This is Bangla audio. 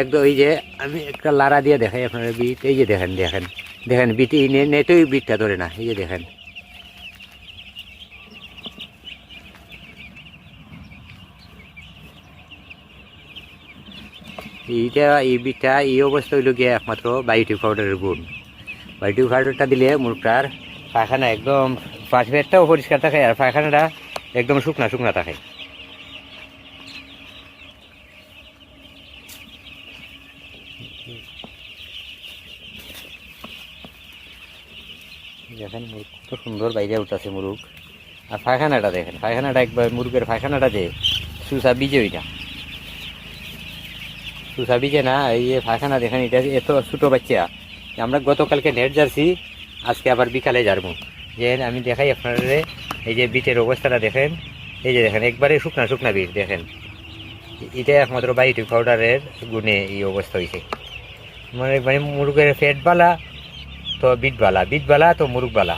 একদম এই যে আমি একটা লারা দিয়ে দেখাই আপনারা বিট, এই যে দেখেন দেখেন দেখেন বিট নেটেই বিটটা ধরে না, এই যে দেখেন। এইটা, এই বিটটা, এই অবস্থা হইল গিয়ে একমাত্র বায়োটিক পাউডারের গুণ। বায়োটিক পাউডারটা দিলে মুরগটার পায়খানা একদম পেটটাও পরিষ্কার থাকে আর পায়খানাটা একদম শুকনা শুকনা থাকে। দেখেন মুরগ কত সুন্দর বাইরে উঠতেছে মুরগ আর পায়খানাটা দেখেন, পায়খানাটা একবার মুরগের পায়খানাটা যে সুসা বিজে ওইটা। সুসা বিজে না, এই যে পায়খানা দেখেন, এটা এত ছোটো বাচ্চা। আমরা গতকালকে নেট যাচ্ছি আজকে আবার বিকালে যাব যে আমি দেখাই আপনারা এই যে বিটের অবস্থাটা দেখেন, এই যে দেখেন, একবারে শুকনা শুকনা বিট দেখেন। এটা একমাত্র বায়োটিক পাউডারের গুণে এই অবস্থা হয়েছে মানে মানে মুরগের ফ্যাট বালা তো বিটবালা বিটবালা তো মুরগ বালা